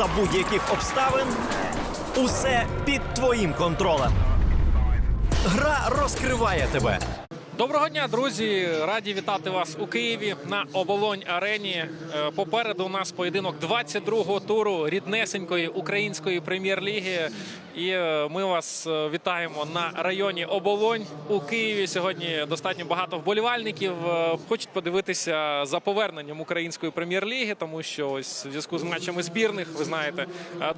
за будь-яких обставин. Усе під твоїм контролем. Гра розкриває тебе. Доброго дня, друзі! Раді вітати вас у Києві на оболонь арені. Е, Попереду у нас поєдинок 22-го туру ріднесенької української прем'єр-ліги. І е, ми вас е, вітаємо на районі Оболонь у Києві. Сьогодні достатньо багато вболівальників е, хочуть подивитися за поверненням української прем'єр-ліги, тому що ось в зв'язку з матчами збірних, ви знаєте,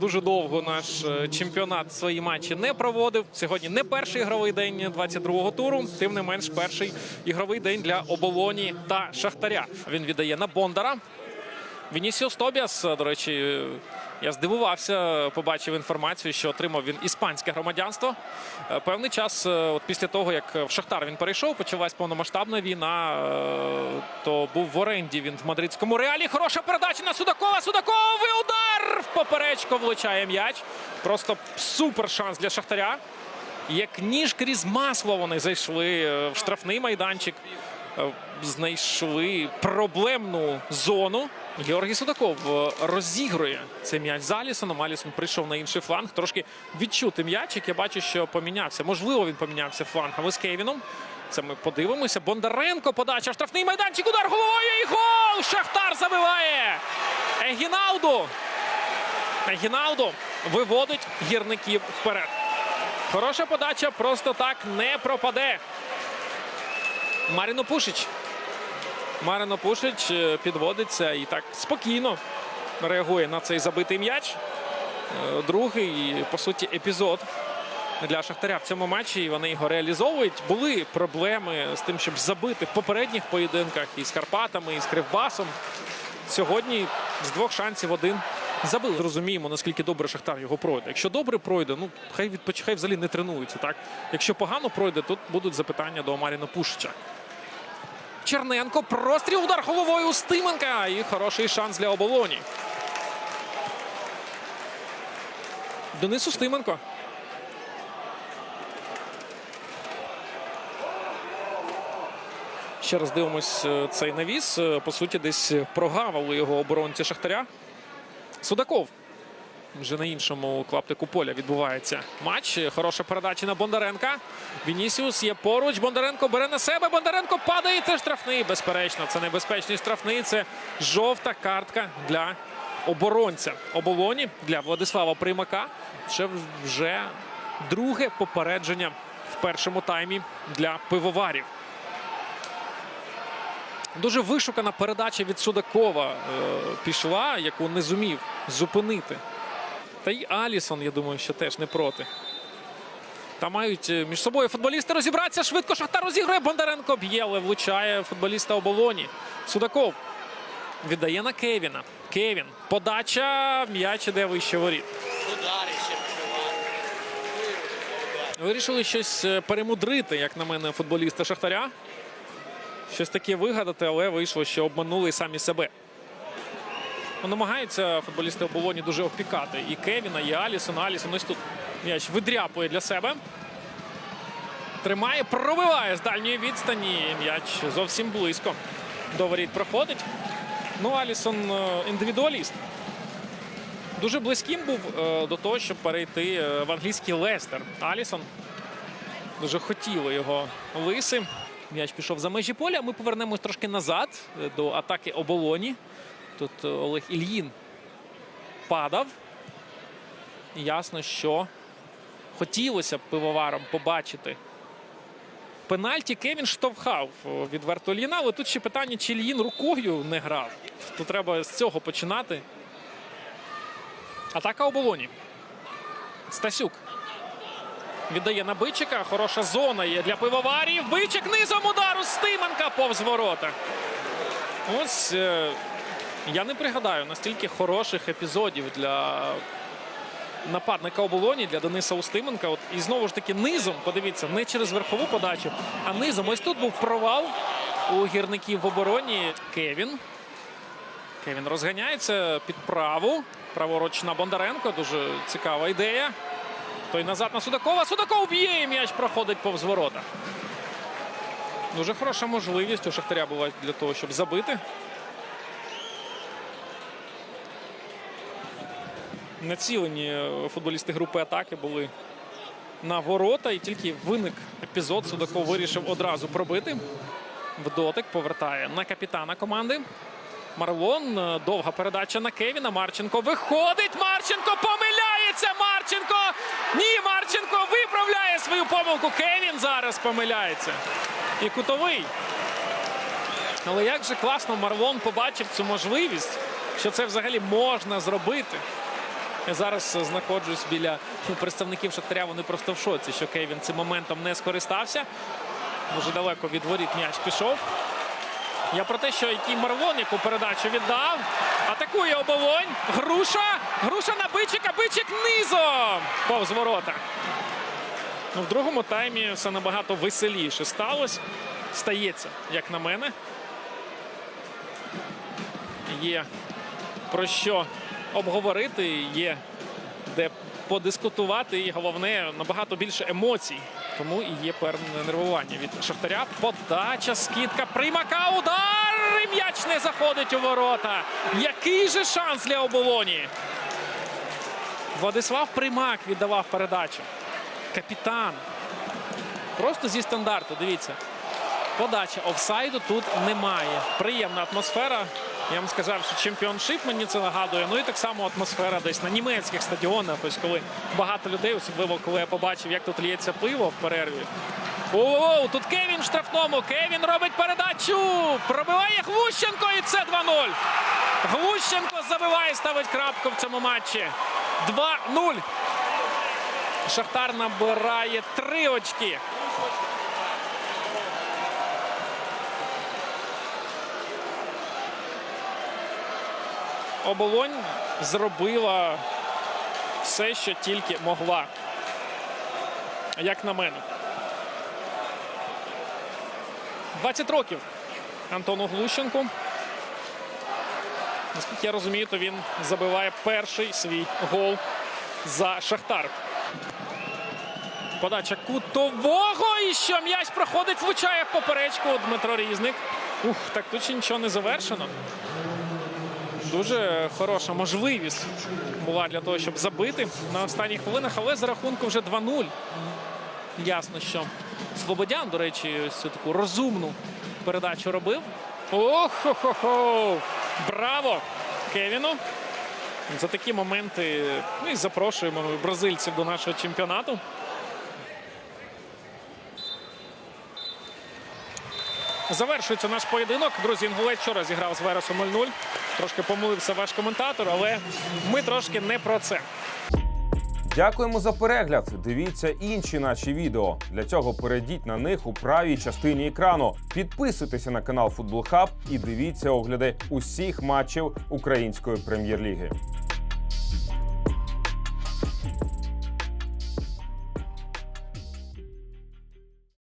дуже довго наш чемпіонат свої матчі не проводив. Сьогодні не перший ігровий день 22-го туру, тим не менш перший ігровий день для оболоні та шахтаря. Він віддає на Бондара. Вінісіус Тобіас, до речі, я здивувався, побачив інформацію, що отримав він іспанське громадянство. Е, Певний час, е, от після того, як в Шахтар він перейшов, почалась повномасштабна війна, е, то був в оренді він в мадридському реалі. Хороша передача на Судакова. Судаковий удар! В поперечко влучає м'яч. Просто супер шанс для Шахтаря. Як ніж крізь масло вони зайшли е, в штрафний майданчик, е, знайшли проблемну зону. Георгій Судаков е, розігрує цей м'яч з Алісоном. Алісон прийшов на інший фланг. Трошки відчути м'ячик. Я бачу, що помінявся. Можливо, він помінявся флангами з Кевіном. Це ми подивимося. Бондаренко подача. Штрафний майданчик. Удар головою і гол! Шахтар забиває! Егіналду! Егіналду виводить гірників вперед. Хороша подача просто так не пропаде. Маріно Пушич. Марино Пушич е, підводиться і так спокійно реагує на цей забитий м'яч. Е, Другий, по суті, епізод для Шахтаря в цьому матчі. І вони його реалізовують. Були проблеми з тим, щоб забити в попередніх поєдинках і з Карпатами, і з Кривбасом. Сьогодні з двох шансів один забили. Зрозуміємо, наскільки добре Шахтар його пройде. Якщо добре пройде, ну хай відпоч... хай взагалі не тренується. Так? Якщо погано пройде, тут будуть запитання до Маріна Пушича. Черненко. Простріл удар головою у Стименка. І хороший шанс для оболоні. Денис Устименко. Ще раз дивимось е, цей навіс. Е, По суті, десь прогавили його оборонці Шахтаря. Судаков. Вже на іншому клаптику поля відбувається матч. Хороша передача на Бондаренка. Вінісіус є поруч. Бондаренко бере на себе. Бондаренко падає. Це штрафний. Безперечно, це небезпечний штрафний. Це жовта картка для оборонця оболоні для Владислава Приймака. Це вже друге попередження в першому таймі для пивоварів. Дуже вишукана передача від Судакова е, пішла, яку не зумів зупинити. Та й Алісон, я думаю, що теж не проти. Та мають е, між собою футболісти розібратися. Швидко Шахтар розігрує. Бондаренко б'є, але влучає футболіста оболоні. Судаков віддає на Кевіна. Кевін. Подача. М'яч іде вище воріт. Вирішили щось е, перемудрити, як на мене, футболісти Шахтаря. Щось таке вигадати, але вийшло, що обманули самі себе. Ну, намагаються футболісти оболоні дуже опікати. І Кевіна, і Алісон. Алісон ось тут м'яч видряпує для себе. Тримає, пробиває з дальньої відстані. М'яч зовсім близько. До воріт проходить. Ну, Алісон е, індивідуаліст. Дуже близьким був е, до того, щоб перейти е, в англійський Лестер. Алісон дуже хотіли його лиси. М'яч пішов за межі поля. Ми повернемось трошки назад до атаки оболоні. Тут Олег Ільїн падав. Ясно, що хотілося б пивоварам побачити. Пенальті Кевін штовхав відверто Ільїна, але тут ще питання, чи Ільїн рукою не грав. Тут треба з цього починати. Атака оболоні. Стасюк. Віддає на Бичика. Хороша зона є для пивоварів. Бичик низом удару Стименка повз ворота. Ось е, я не пригадаю настільки хороших епізодів для нападника оболоні для Дениса Устименка. От і знову ж таки низом, подивіться, не через верхову подачу, а низом. Ось тут був провал у гірників в обороні. Кевін. Кевін розганяється під праву. Праворуч Бондаренко. Дуже цікава ідея. Той назад на Судакова. Судаков б'є і м'яч проходить повз ворота. Дуже хороша можливість у Шахтаря була для того, щоб забити. Націлені е, футболісти групи атаки були на ворота, і тільки виник епізод. Судаков вирішив одразу пробити. В дотик повертає на капітана команди. Марлон. е, Довга передача на Кевіна. Марченко виходить. Марченко помиляється. Марченко. Ні, Марченко виправляє свою помилку. Кевін зараз помиляється. І кутовий. Але як же класно Марлон побачив цю можливість, що це взагалі можна зробити. Я зараз знаходжусь біля представників Шахтаря. Вони просто в шоці, що Кевін цим моментом не скористався. Дуже далеко від воріт м'яч пішов. Я про те, що який Марлон, яку передачу віддав. Атакує оболонь. Груша. Груша на бичика. Бичик низом. Повз ворота. Ну, в другому таймі все набагато веселіше сталося. Стається, як на мене. Є про що обговорити, є де подискутувати, і головне набагато більше емоцій. Тому і є певне нервування від Шахтаря. Подача, скидка, приймака, удар! І м'яч не заходить у ворота. Який же шанс для оболоні? Владислав Примак віддавав передачу. Капітан. Просто зі стандарту. Дивіться. Подача офсайду тут немає. Приємна атмосфера. Я вам сказав, що чемпіоншип мені це нагадує. Ну і так само атмосфера десь на німецьких стадіонах. Ось коли багато людей, особливо коли я побачив, як тут лється пиво в перерві. О, тут Кевін в штрафному. Кевін робить передачу. Пробиває Глущенко і це 2-0. Глущенко забиває, ставить крапку в цьому матчі. 2-0. Шахтар набирає три очки. Оболонь зробила все, що тільки могла. Як на мене. 20 років Антону Глущенку. Наскільки я розумію, то він забиває перший свій гол за Шахтар. Подача кутового. І що м'яч проходить, влучає поперечку Дмитро Різник. Ух, так тут ще нічого не завершено. Дуже хороша можливість була для того, щоб забити на останніх хвилинах, але за рахунку вже 2-0. Ясно, що Слободян, до речі, ось таку розумну передачу робив. Ох-хо-хо-хо! Браво! Кевіну! За такі моменти ну, і запрошуємо бразильців до нашого чемпіонату. Завершується наш поєдинок. Друзі, Інгулець вчора зіграв з Вересом 0-0. Трошки помилився ваш коментатор, але ми трошки не про це. Дякуємо за перегляд. Дивіться інші наші відео. Для цього перейдіть на них у правій частині екрану. Підписуйтеся на канал Футбол Хаб і дивіться огляди усіх матчів української прем'єр-ліги.